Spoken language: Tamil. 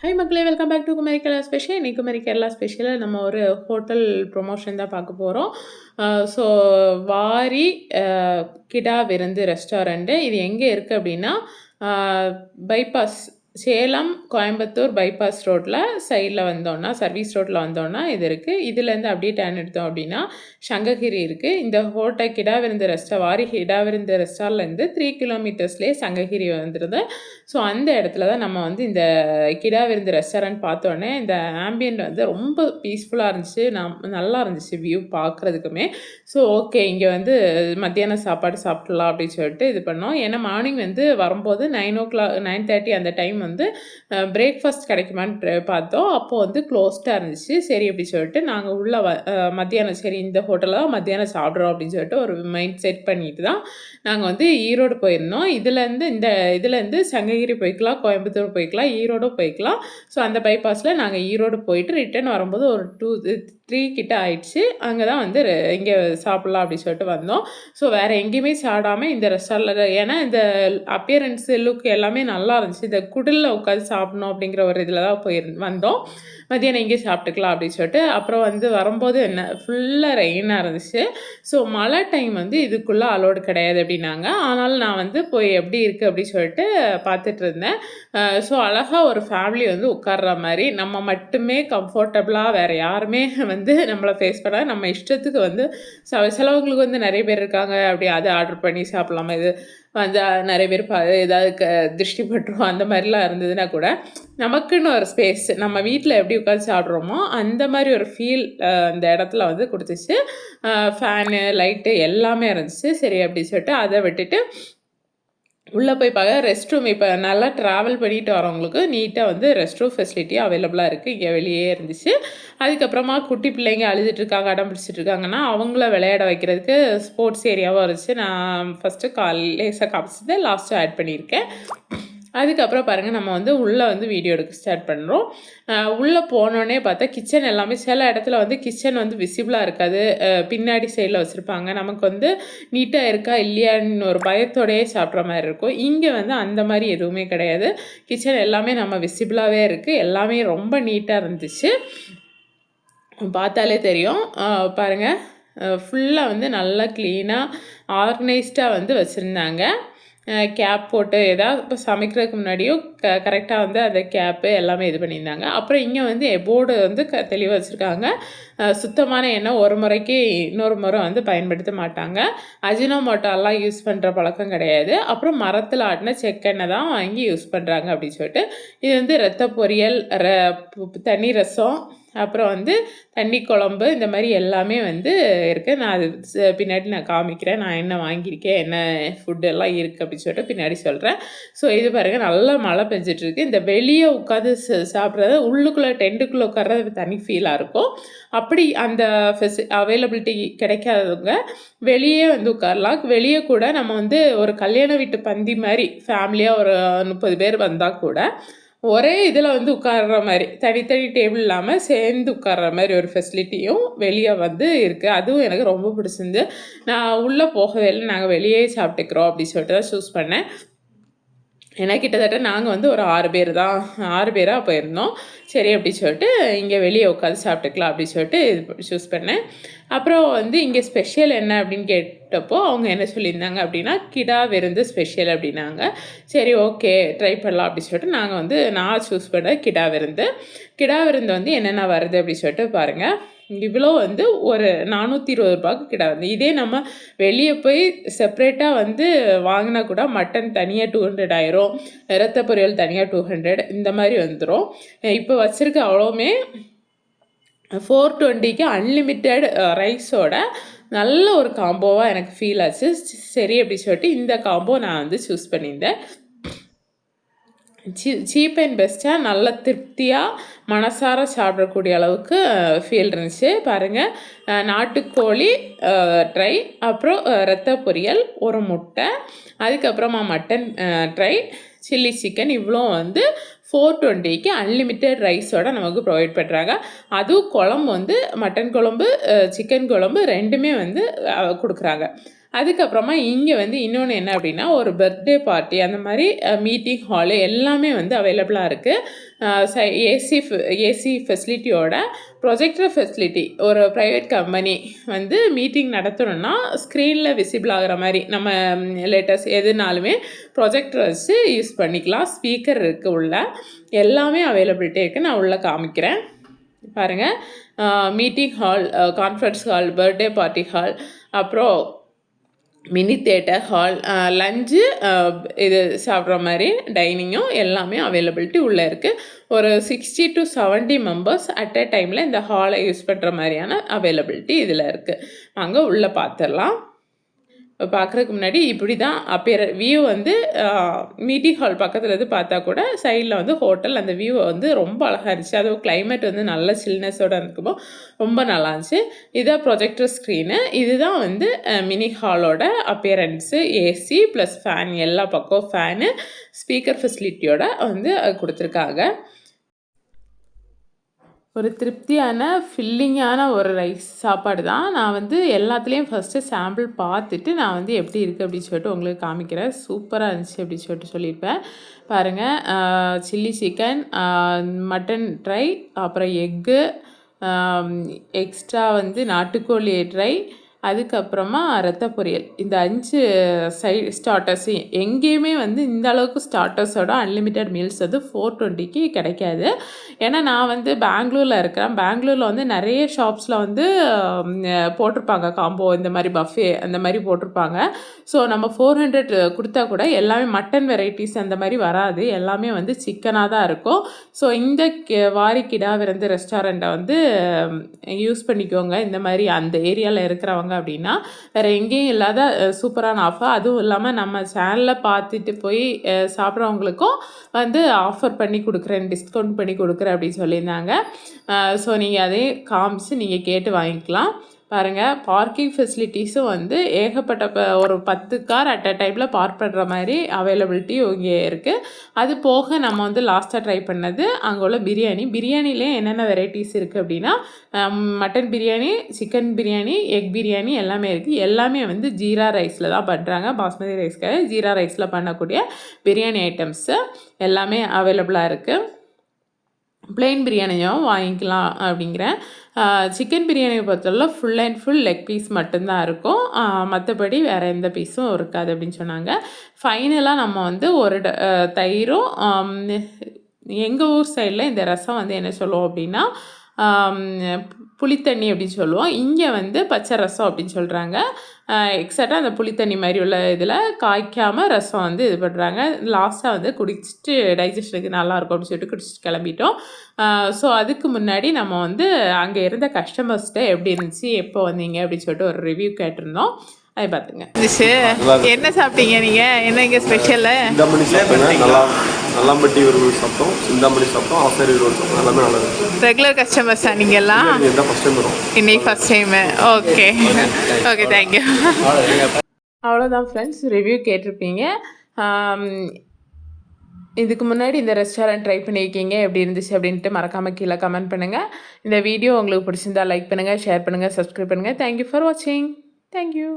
ஹை மக்களே. Welcome back to Kumari Kerala special இன்னைக்கு குமரி கேரளா ஸ்பெஷலில் நம்ம ஒரு ஹோட்டல் ப்ரொமோஷன் தான் பார்க்க போகிறோம் ஸோ வாரி கிடா விருந்து ரெஸ்டாரண்ட்டு இது எங்கே இருக்குது அப்படின்னா பைபாஸ் சேலம் கோயம்புத்தூர் பைபாஸ் ரோட்டில் சைடில் வந்தோன்னா சர்வீஸ் ரோட்டில் வந்தோன்னா இது இருக்குது இதுலேருந்து அப்படியே டேன் எடுத்தோம் அப்படின்னா சங்ககிரி இருக்குது இந்த ஹோட்டல் கிடாவிருந்து ரெஸ்டா வாரி கிடாவிருந்து ரெஸ்டாலேருந்து த்ரீ கிலோமீட்டர்ஸ்லேயே சங்ககிரி வந்துடுது ஸோ அந்த இடத்துல தான் நம்ம வந்து இந்த கிடாவிருந்து ரெஸ்டாரண்ட் பார்த்தோன்னே இந்த ஆம்பியன்ட் வந்து ரொம்ப பீஸ்ஃபுல்லாக இருந்துச்சு. நம் நல்லா இருந்துச்சு வியூ பார்க்குறதுக்குமே. ஸோ ஓகே இங்கே வந்து மத்தியான சாப்பாடு சாப்பிட்லாம் அப்படின்னு சொல்லிட்டு இது பண்ணோம். ஏன்னா மார்னிங் வந்து வரும்போது nine o'clock nine thirty அந்த டைம் வந்து பிரேக்ஃபாஸ்ட் கிடைக்குமான்னு பார்த்தோம். அப்போது வந்து க்ளோஸ்டாக இருந்துச்சு. சரி அப்படி சொல்லிட்டு நாங்கள் உள்ள வ மத்தியானம் சரி இந்த ஹோட்டலில் தான் மத்தியானம் சாப்பிட்றோம் அப்படின்னு சொல்லிட்டு ஒரு மைண்ட் செட் பண்ணிட்டு தான் நாங்கள் வந்து ஈரோடு போயிருந்தோம். இதுலேருந்து இந்த இதுலேருந்து சங்ககிரி போய்க்கலாம் கோயம்புத்தூர் போய்க்கலாம் ஈரோடும் போய்க்கலாம். ஸோ அந்த பைபாஸில் நாங்கள் ஈரோடு போயிட்டு ரிட்டர்ன் வரும்போது ஒரு டூ த்ரீ கிட்ட ஆயிடுச்சு. அங்கே தான் வந்து இங்கே சாப்பிட்லாம் அப்படின்னு சொல்லிட்டு வந்தோம். ஸோ வேறு எங்கேயுமே சாடாமல் இந்த ரெஸ்டாரண்ட்டில் ஏன்னா இந்த அப்பியரன்ஸு லுக் எல்லாமே நல்லா இருந்துச்சு. இந்த குடிலில் உட்காந்து சாப்பிடணும் அப்படிங்கிற ஒரு இதில் தான் போயிரு வந்தோம். மதியானம் இங்கே சாப்பிட்டுக்கலாம் அப்படின்னு சொல்லிட்டு அப்புறம் வந்து வரும்போது என்ன ஃபுல்லாக ரெயினாக இருந்துச்சு. ஸோ மழை டைம் வந்து இதுக்குள்ளே அலோடு கிடையாது அப்படின்னாங்க. ஆனாலும் நான் வந்து போய் எப்படி இருக்குது அப்படின்னு சொல்லிட்டு பார்த்துட்டு இருந்தேன். ஸோ அழகாக ஒரு ஃபேமிலி வந்து உட்கார்ற மாதிரி நம்ம மட்டுமே கம்ஃபர்டபுளாக வேறு யாருமே வந்து நம்மளை ஃபேஸ் பண்ண நம்ம இஷ்டத்துக்கு வந்து ச சிலவங்களுக்கு வந்து நிறைய பேர் இருக்காங்க. அப்படி அதை ஆர்டர் பண்ணி சாப்பிடலாமா இது வந்து நிறைய பேர் பா ஏதாவது க திருஷ்டி பட்டுரும் அந்த மாதிரிலாம் இருந்ததுன்னா கூட நமக்குன்னு ஒரு ஸ்பேஸ் நம்ம வீட்டில் எப்படி உட்காந்து சாப்பிட்றோமோ அந்த மாதிரி ஒரு ஃபீல் அந்த இடத்துல வந்து கொடுத்துச்சு. ஃபேனு லைட்டு எல்லாமே இருந்துச்சு. சரி அப்படின்னு சொல்லிட்டு அதை விட்டுட்டு உள்ளே போய் பார்க்க ரெஸ்ட் ரூம் இப்போ நல்லா ட்ராவல் பண்ணிட்டு வரவங்களுக்கு நீட்டாக வந்து ரெஸ்ட் ரூம் ஃபெசிலிட்டி அவைலபிளாக இருக்குது இங்கே வெளியே இருந்துச்சு. அதுக்கப்புறமா குட்டி பிள்ளைங்க அழுதுட்டு இருக்காங்க அடம் பிடிச்சிட்டு இருக்காங்கன்னா அவங்கள விளையாட வைக்கிறதுக்கு ஸ்போர்ட்ஸ் ஏரியாவும் இருந்துச்சு. நான் ஃபஸ்ட்டு கால் லேசாக காமிச்சது லாஸ்ட்டாக ஆட் பண்ணியிருக்கேன். அதுக்கப்புறம் பாருங்கள் நம்ம வந்து உள்ளே வந்து வீடியோ எடுக்க ஸ்டார்ட் பண்ணுறோம் உள்ளே போனோடனே பார்த்தா கிச்சன் எல்லாமே சில இடத்துல வந்து கிச்சன் வந்து விசிபிளாக இருக்காது. பின்னாடி சைடில் வச்சுருப்பாங்க. நமக்கு வந்து நீட்டாக இருக்கா இல்லையான்னு ஒரு பயத்தோடயே சாப்பிட்ற மாதிரி இருக்கும். இங்கே வந்து அந்த மாதிரி எதுவுமே கிடையாது. கிச்சன் எல்லாமே நம்ம விசிபிளாகவே இருக்குது எல்லாமே ரொம்ப நீட்டாக இருந்துச்சு. பார்த்தாலே தெரியும். பாருங்கள் பாருங்க. ஃபுல்லாக வந்து நல்லா க்ளீனாக ஆர்கனைஸ்டாக வந்து வச்சுருந்தாங்க. கேப் போட்டு ஏதாவது இப்போ சமைக்கிறதுக்கு முன்னாடியும் க கரெக்டாக வந்து அந்த கேப்பு எல்லாமே இது பண்ணியிருந்தாங்க. அப்புறம் இங்கே வந்து எபோர்டு வந்து க தெளிவாக வச்சுருக்காங்க. சுத்தமான எண்ணெய் ஒரு முறைக்கு இன்னொரு முறை வந்து பயன்படுத்த மாட்டாங்க. அஜினோமோட்டோலாம் யூஸ் பண்ணுற பழக்கம் கிடையாது. அப்புறம் மரத்தில் ஆட்டின செக்கெண்ணெய் தான் வாங்கி யூஸ் பண்ணுறாங்க அப்படின்னு சொல்லிட்டு. இது வந்து ரத்த பொரியல் ர பு- தண்ணி ரசம் அப்புறம் வந்து தண்ணி குழம்பு இந்த மாதிரி எல்லாமே வந்து இருக்குது நான் அது ச- பின்னாடி நான் காமிக்கிறேன். நான் என்ன வாங்கியிருக்கேன் என்ன ஃபுட் எல்லாம் இருக்குது அப்படின்னு சொல்லிட்டு பின்னாடி சொல்கிறேன் ஸோ இது பாருங்கள் நல்லா மழை பெஞ்சிட்ருக்கு. இந்த வெளியே உட்காந்து சாப்பிட்றது உள்ளுக்குள்ளே டென்ட்டுக்குள்ளே உட்கார்றது தனி ஃபீலாக இருக்கும். அப்படி அந்த ஃபெசி அவைலபிலிட்டி கிடைக்காதவங்க வெளியே வந்து உட்காரலாம். வெளியே கூட நம்ம வந்து ஒரு கல்யாண வீட்டு பந்தி மாதிரி ஃபேமிலியாக ஒரு முப்பது பேர் வந்தால் கூட ஒரே இதில் வந்து உட்கார்ற மாதிரி தனித்தனி டேபிள் இல்லாமல் சேர்ந்து உட்கார்ற மாதிரி ஒரு ஃபெசிலிட்டியும் வெளியே வந்து இருக்குது அதுவும் எனக்கு ரொம்ப பிடிச்சிருந்து நான் உள்ளே போகவே இல்லை நாங்கள் வெளியே சாப்பிட்டுக்கிறோம் அப்படின்னு சொல்லிட்டு தான் சூஸ் பண்ணேன். ஏன்னா கிட்டத்தட்ட நாங்கள் வந்து ஒரு ஆறு பேர் தான் ஆறு பேராக போயிருந்தோம். சரி அப்படி சொல்லிட்டு இங்கே வெளியே உட்காந்து சாப்பிட்டுக்கலாம் அப்படின்னு சொல்லிட்டு இது சூஸ் பண்ணேன். அப்புறம் வந்து இங்கே ஸ்பெஷல் என்ன அப்படின்னு கேட்டப்போ அவங்க என்ன சொல்லியிருந்தாங்க அப்படின்னா கிடா விருந்து ஸ்பெஷல் அப்படின்னாங்க. சரி ஓகே ட்ரை பண்ணலாம் அப்படின்னு சொல்லிட்டு நாங்கள் வந்து நான் சூஸ் பண்ண கிடா விருந்து. கிடா விருந்து வந்து என்னென்ன வருது அப்படின்னு சொல்லிட்டு பாருங்கள் இவ்வளோ வந்து ஒரு நானூற்றி இருபது ரூபாய்க்கு கிட்ட வந்து. இதே நம்ம வெளியே போய் செப்ரேட்டாக வந்து வாங்கினா கூட மட்டன் தனியாக டூ ஹண்ட்ரட் ஆயிரும். ரத்த பொரியல் தனியாக டூ ஹண்ட்ரட் இந்த மாதிரி வந்துடும் இப்போ வச்சுருக்க அவ்வளோவுமே ஃபோர் டுவெண்ட்டிக்கு அன்லிமிட்டெட் ரைஸோட நல்ல ஒரு காம்போவாக எனக்கு ஃபீல் ஆச்சு. சரி அப்படி சொல்லிட்டு இந்த காம்போ நான் வந்து சூஸ் பண்ணியிருந்தேன். சீ சீப் அண்ட் பெஸ்ட்டாக நல்ல திருப்தியாக மனசார சாப்பிடக்கூடிய அளவுக்கு ஃபீல் இருந்துச்சு. பாருங்கள் நாட்டுக்கோழி ட்ரை அப்புறம் ரத்த பொரியல் ஒரு முட்டை. அதுக்கப்புறமா மட்டன் ட்ரை சில்லி சிக்கன் இவ்வளோ வந்து ஃபோர் டுவெண்ட்டிக்கு அன்லிமிட்டெட் ரைஸோட நமக்கு ப்ரொவைட் பண்ணுறாங்க அதுவும் குழம்பு வந்து மட்டன் குழம்பு சிக்கன் குழம்பு ரெண்டுமே வந்து கொடுக்குறாங்க. அதுக்கப்புறமா இங்கே வந்து இன்னொன்று என்ன அப்படின்னா ஒரு பர்த்டே பார்ட்டி அந்த மாதிரி மீட்டிங் ஹாலு எல்லாமே வந்து அவைலபிளாக இருக்குது ஏசி ஏசி ஃபெசிலிட்டியோட ப்ரொஜெக்டர் ஃபெசிலிட்டி ஒரு ப்ரைவேட் கம்பெனி வந்து மீட்டிங் நடத்தணும்னா ஸ்க்ரீனில் விசிபிள் ஆகிற மாதிரி நம்ம லேட்டஸ்ட் எதுனாலுமே ப்ரொஜெக்டர் வச்சு யூஸ் பண்ணிக்கலாம். ஸ்பீக்கர் இருக்குது உள்ள. எல்லாமே அவைலபிலிட்டி இருக்குது நான் உள்ளே காமிக்கிறேன். பாருங்கள் meeting hall conference hall birthday party hall அப்புறம் மினி தேட்டர் ஹால் லஞ்சு இது சாப்பிட்ற மாதிரி டைனிங்கும் எல்லாமே அவைலபிலிட்டி உள்ளே இருக்குது ஒரு sixty to seventy members at a டைமில் இந்த ஹாலை யூஸ் பண்ணுற மாதிரியான அவைலபிலிட்டி இதில் இருக்குது அங்கே உள்ளே பார்த்துடலாம் பார்க்குறதுக்கு முன்னாடி இப்படி தான் அப்பேற வியூ வந்து மீட்டிங் ஹால் பக்கத்தில் இருந்து பார்த்தா கூட சைடில் வந்து ஹோட்டல் அந்த வியூ வந்து ரொம்ப அழகாக இருந்துச்சு. அதுவும் கிளைமேட் வந்து நல்ல சில்னஸோடு இருக்குமோ ரொம்ப நல்லா இருந்துச்சு. இதான் ப்ரொஜெக்டர் ஸ்க்ரீனு இதுதான் வந்து மினி ஹாலோட அப்பியரன்ஸு ஏசி ப்ளஸ் ஃபேன் எல்லா பக்கம் ஃபேனு ஸ்பீக்கர் ஃபெசிலிட்டியோட வந்து கொடுத்துருக்காங்க. ஒரு திருப்தியான ஃபில்லிங்கான ஒரு ரைஸ் சாப்பாடு தான் நான் வந்து எல்லாத்துலேயும் ஃபஸ்ட்டு சாம்பிள் பார்த்துட்டு நான் வந்து எப்படி இருக்குது அப்படின்னு சொல்லிட்டு உங்களுக்கு காமிக்கிறேன். சூப்பராக இருந்துச்சு அப்படின்னு சொல்லிட்டு சொல்லியிருப்பேன். பாருங்கள் சில்லி சிக்கன் மட்டன் ட்ரை அப்புறம் எக்கு எக்ஸ்ட்ரா வந்து நாட்டுக்கோழி ட்ரை அதுக்கப்புறமா ரத்த பொரியல். இந்த அஞ்சு சை ஸ்டார்டர்ஸு எங்கேயுமே வந்து இந்த அளவுக்கு ஸ்டார்டர்ஸோட அன்லிமிட்டெட் மீல்ஸ் வந்து ஃபோர் டுவெண்ட்டிக்கு கிடைக்காது. ஏன்னா நான் வந்து பெங்களூரில் இருக்கிறேன். பெங்களூரில் வந்து நிறைய ஷாப்ஸில் வந்து போட்டிருப்பாங்க. காம்போ இந்த மாதிரி பஃபே அந்த மாதிரி போட்டிருப்பாங்க. ஸோ நம்ம ஃபோர் ஹண்ட்ரட் கொடுத்தா கூட எல்லாமே மட்டன் வெரைட்டிஸ் அந்த மாதிரி வராது. எல்லாமே வந்து சிக்கனாக தான் இருக்கும். ஸோ இந்த வாரி கிடா விருந்து ரெஸ்டாரண்ட்டை வந்து யூஸ் பண்ணிக்கோங்க. இந்த மாதிரி அந்த ஏரியாவில் இருக்கிறவங்க அப்படின்னா வேறு எங்கேயும் இல்லாத சூப்பரான ஆஃபர் அதுவும் இல்லாமல் நம்ம சேனலில் பார்த்துட்டு போய் சாப்பிட்றவங்களுக்கும் வந்து ஆஃபர் பண்ணி கொடுக்குறேன் டிஸ்கவுண்ட் பண்ணி கொடுக்குறேன் அப்படின்னு சொல்லியிருந்தாங்க. ஸோ நீங்கள் அதே காமிச்சு நீங்கள் கேட்டு வாங்கிக்கலாம். பாருங்கள் பார்க்கிங் ஃபெசிலிட்டிஸும் வந்து ஏகப்பட்ட ஒரு பத்து கார் அட் அ டைமில் பார்க் பண்ணுற மாதிரி அவைலபிலிட்டி இங்கே இருக்குது அது போக நம்ம வந்து லாஸ்ட்டாக ட்ரை பண்ணது அங்கே உள்ள பிரியாணி. பிரியாணிலே என்னென்ன வெரைட்டிஸ் இருக்குது அப்படின்னா mutton biryani chicken biryani egg biryani எல்லாமே இருக்குது எல்லாமே வந்து ஜீரா ரைஸில் தான் பண்ணுறாங்க பாஸ்மதி ரைஸ்க்காக ஜீரா ரைஸில் பண்ணக்கூடிய பிரியாணி ஐட்டம்ஸு எல்லாமே அவைலபிளாக இருக்குது பிளெயின் பிரியாணியும் வாங்கிக்கலாம் அப்படிங்கிறேன் சிக்கன் பிரியாணியை பொறுத்தவரை full and full leg piece மட்டும்தான் இருக்கும். மற்றபடி வேறு எந்த பீஸும் இருக்காது அப்படின்னு சொன்னாங்க. ஃபைனலாக நம்ம வந்து ஒரு தயிரும் எங்கள் ஊர் சைடில் இந்த ரசம் வந்து என்ன சொல்லுவோம் அப்படின்னா புளித்தண்ணி அப்படின்னு சொல்லுவோம். இங்கே வந்து பச்சை ரசம் அப்படின்னு சொல்கிறாங்க எக்ஸாக்டாக அந்த புளித்தண்ணி மாதிரி உள்ள இதில் காய்க்காமல் ரசம் வந்து இது பண்ணுறாங்க லாஸ்ட்டாக வந்து குடிச்சிட்டு டைஜஷனுக்கு நல்லாயிருக்கும் அப்படின்னு சொல்லிட்டு குடிச்சிட்டு கிளம்பிட்டோம். ஸோ அதுக்கு முன்னாடி நம்ம வந்து அங்கே இருந்த கஸ்டமர்ஸ்கிட்ட எப்படி இருந்துச்சு எப்போ வந்தீங்க அப்படின்னு சொல்லிட்டு ஒரு ரிவ்யூ கேட்டிருந்தோம். அதை பார்த்துங்க. என்ன சாப்பிட்டீங்க நீங்கள் என்ன இங்கே ஸ்பெஷலு நல்லா நல்லாம்பட்டி ஒரு சாப்பிட்டோம் சிந்தாமணி சாப்பிட்டோம் ஆசாரி ஒரு சாப்பிட்டோம். எல்லாமே நல்லா இருந்துச்சு ரெகுலர் கஸ்டமர்ஸா நீங்கள் எல்லாம் இதுதான் ஃபஸ்ட் டைம் வரும். இன்னைக்கு first time okay okay thank you அவ்வளோதான் ஃப்ரெண்ட்ஸ் ரிவ்யூ கேட்டிருப்பீங்க. இதுக்கு முன்னாடி இந்த ரெஸ்டாரண்ட் ட்ரை பண்ணியிருக்கீங்க எப்படி இருந்துச்சு அப்படின்ட்டு மறக்காமல் கீழே கமெண்ட் பண்ணுங்கள் இந்த வீடியோ உங்களுக்கு பிடிச்சிருந்தா லைக் பண்ணுங்கள் ஷேர் பண்ணுங்கள் சப்ஸ்கிரைப் பண்ணுங்கள் தேங்க்யூ ஃபார் வாட்சிங் தேங்க்யூ